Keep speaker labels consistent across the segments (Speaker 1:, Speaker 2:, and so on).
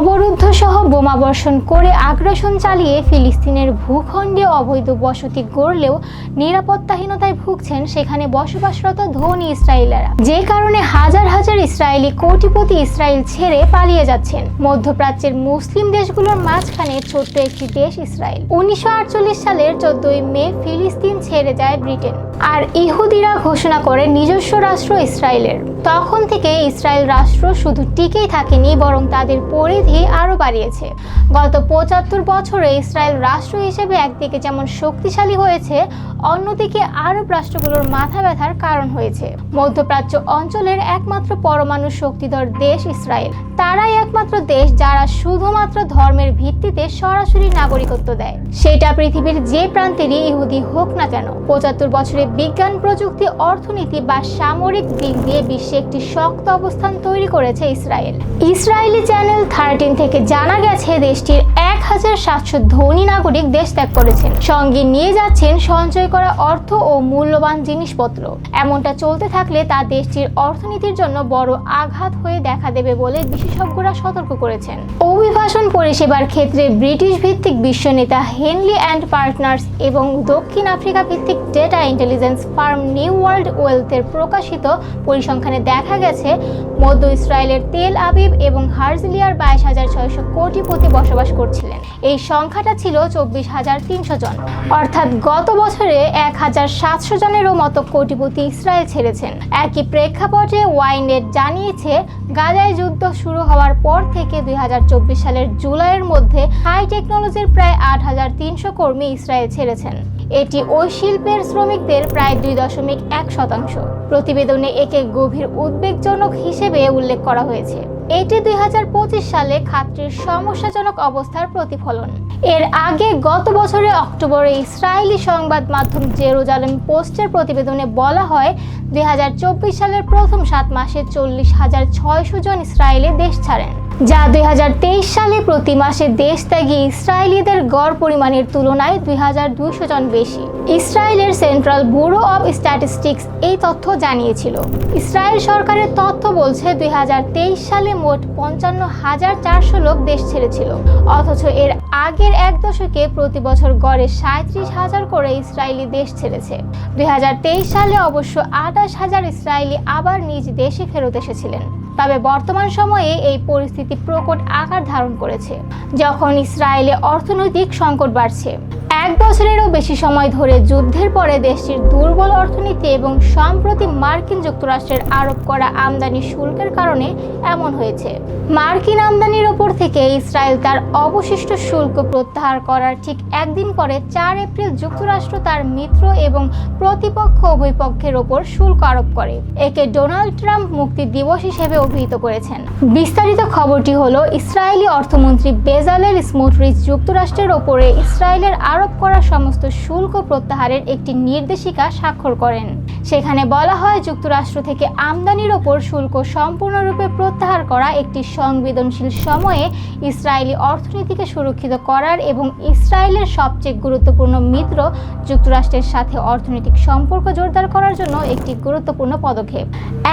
Speaker 1: 登る সহ বোমাবর্ষণ করে আগ্রাসন চালিয়ে ফিলিস্তিনের ভূখণ্ডে অবৈধ বসতি গড়লেও নিরাপত্তাহীনতায় ভুগছেন সেখানে বসবাসরত ধনী ইসরায়েলারা। যে কারণে হাজার হাজার ইসরায়েলি কোটিপতি ইসরায়েল ছেড়ে পালিয়ে যাচ্ছেন। মধ্যপ্রাচ্যের মুসলিম দেশগুলোর মাঝখানে ছোট্ট একটি দেশ ইসরায়েল। উনিশশো আটচল্লিশ সালের চোদ্দই মে ফিলিস্তিন ছেড়ে যায় ব্রিটেন। আর ইহুদিরা ঘোষণা করে নিজস্ব রাষ্ট্র ইসরায়েলের। তখন থেকে ইসরায়েল রাষ্ট্র শুধু টিকেই থাকেনি, বরং তাদের পরিধি আরও বাড়িয়েছে। গত পঁচাত্তর বছরে ইসরায়েল রাষ্ট্র হিসেবে একদিকে যেমন শক্তিশালী হয়েছে, অন্যদিকে আরব রাষ্ট্রগুলোর মাথা ব্যথার কারণ হয়েছে। মধ্যপ্রাচ্য অঞ্চলের একমাত্র পরমাণু শক্তিধর দেশ ইসরায়েল। তারাই একমাত্র দেশ যারা শুধুমাত্র ধর্মের ভিত্তিতে সরাসরি নাগরিকত্ব দেয়। সেটা পৃথিবীর যে প্রান্তেরই ইহুদি হোক না কেন। পঁচাত্তর বছরে বিজ্ঞান, প্রযুক্তি, অর্থনীতি বা সামরিক দিক দিয়ে বিশ্বে একটি শক্ত অবস্থান তৈরি করেছে ইসরায়েল। ইসরায়েলি চ্যানেল থার্টিন থেকে জানা গেছে দেশটির এক হাজার সাতশো ধনী নাগরিক দেশ ত্যাগ করেছেন। সঙ্গে নিয়ে যাচ্ছেন সঞ্চয় করা অর্থ ও মূল্যবান জিনিসপত্র। এমনটা চলতে থাকলে তা দেশটির অর্থনীতির জন্য বড় আঘাত হয়ে দেখা দেবে বলে বিশেষজ্ঞরা সতর্ক করেছেন। অভিবাসন পরিষেবার ক্ষেত্রে ব্রিটিশ ভিত্তিক বিশ্ব নেতা হেনলি অ্যান্ড পার্টনার্স এবং দক্ষিণ আফ্রিকা ভিত্তিক data intelligence firm new world ওয়েলথের প্রকাশিত পরিসংখ্যানে দেখা গেছে, মধ্য ইসরায়েলের তেল আবিব এবং হার্জলিয়ার বাইশ হাজার ছয়শো কোটিপতি বসবাস করছিলেন এই সংখ্যাটা ছিল চব্বিশ হাজার তিনশো জন। অর্থাৎ গত বছরে এক হাজার সাতশো জনেরও মতো কোটিপতি ইসরায়েল ছেড়েছেন। একই প্রেক্ষাপটে ওয়াইনেট জানিয়েছে, গাজায় যুদ্ধ শুরু হওয়ার পর থেকে দুই হাজার চব্বিশ সালের জুলাইয়ের মধ্যে হাই টেকনোলজির প্রায় আট হাজার তিনশো কর্মী ইসরায়েল ছেড়েছেন। এটি ওই শিল্পের শ্রমিকদের প্রায় দুই দশমিক এক শতাংশ। প্রতিবেদনে একে গভীর উদ্বেগজনক হিসেবে উল্লেখ করা হয়েছে। এটি দুই হাজার পঁচিশ সালে খাতটির সমস্যাজনক অবস্থার প্রতিফলন। এর আগে গত বছরের অক্টোবরে ইসরায়েলি সংবাদ মাধ্যম জেরুজালেম পোস্টের প্রতিবেদনে বলা হয়, দুই হাজার চব্বিশ সালের প্রথম সাত মাসে চল্লিশ হাজার ছয়শো জন ইসরায়েলি দেশ ছাড়েন। যা দুই হাজার তেইশ সালে প্রতি মাসে দেশ ত্যাগী ইসরায়েলিদের গড় পরিমাণের তুলনায় দুই হাজার দুইশ জন বেশি। ইসরায়েলের সেন্ট্রাল ব্যুরো অব স্ট্যাটিস্টিক্স এই তথ্য জানিয়েছিল। ইসরায়েল সরকারের তথ্য বলছে, দুই হাজার তেইশ সালে মোট পঞ্চান্ন হাজার চারশো লোক দেশ ছেড়েছিল। অথচ এর আগের এক দশকে প্রতি বছর গড়ে সাঁত্রিশ হাজার করে ইসরায়েলি দেশ ছেড়েছে। দুই হাজার তেইশ সালে অবশ্য আঠাশ হাজার ইসরায়েলি আবার নিজ দেশে ফেরত এসেছিলেন। তবে বর্তমান সময়ে এই পরিস্থিতি প্রকট আকার ধারণ করেছে, যখন ইসরায়েলে অর্থনৈতিক সংকট বাড়ছে। এক বছরেরও বেশি সময় ধরে যুদ্ধের পরে দেশটির দুর্বল অর্থনীতি এবং সম্প্রতি মার্কিন যুক্তরাষ্ট্রের আরোপ করা আমদানি শুল্কের কারণে এমন হয়েছে। মার্কিন আমদানির ওপর থেকে ইসরায়েল তার অবশিষ্ট শুল্ক প্রত্যাহার করার ঠিক একদিন পরে চার এপ্রিল যুক্তরাষ্ট্র তার মিত্র এবং প্রতিপক্ষ উভয় পক্ষের ওপর শুল্ক আরোপ করে। একে ডোনাল্ড ট্রাম্প মুক্তি দিবস হিসেবে অভিহিত করেছেন। বিস্তারিত খবরটি হলো, ইসরায়েলি অর্থমন্ত্রী বেজালের স্মুটরিচ যুক্তরাষ্ট্রের ওপরে ইসরায়েলের আরোপ করা সমস্ত শুল্ক প্রত্যাহারের একটি নির্দেশিকা স্বাক্ষর করেন। সেখানে বলা হয়, যুক্তরাষ্ট্র থেকে আমদানির ওপর শুল্ক সম্পূর্ণরূপে প্রত্যাহার করা একটি সংবেদনশীল সময়ে ইসরায়েলি অর্থনীতিকে সুরক্ষিত করার এবং ইসরায়েলের সবচেয়ে গুরুত্বপূর্ণ মিত্র যুক্তরাষ্ট্রের সাথে অর্থনৈতিক সম্পর্ক জোরদার করার জন্য একটি গুরুত্বপূর্ণ পদক্ষেপ।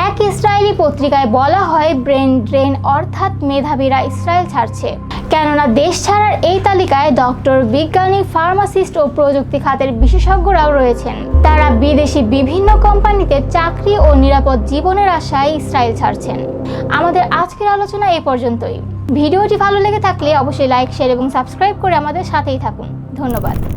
Speaker 1: এক ইসরায়েলি পত্রিকায় বলা হয়, ব্রেন ড্রেন অর্থাৎ মেধাবীরা ইসরায়েল ছাড়ছে। কেননা দেশ ছাড়ার এই তালিকায় ডক্টর, বিজ্ঞানী, ফার্মাসিস্ট ও প্রযুক্তি খাতের বিশেষজ্ঞরাও রয়েছেন। তারা বিদেশি বিভিন্ন কোম্পানিতে চাকরি ও নিরাপদ জীবনের আশায় ইসরায়েল ছাড়ছেন। আমাদের আজকের আলোচনা এ পর্যন্তই। ভিডিওটি ভালো লেগে থাকলে অবশ্যই লাইক, শেয়ার এবং সাবস্ক্রাইব করে আমাদের সাথেই থাকুন। ধন্যবাদ।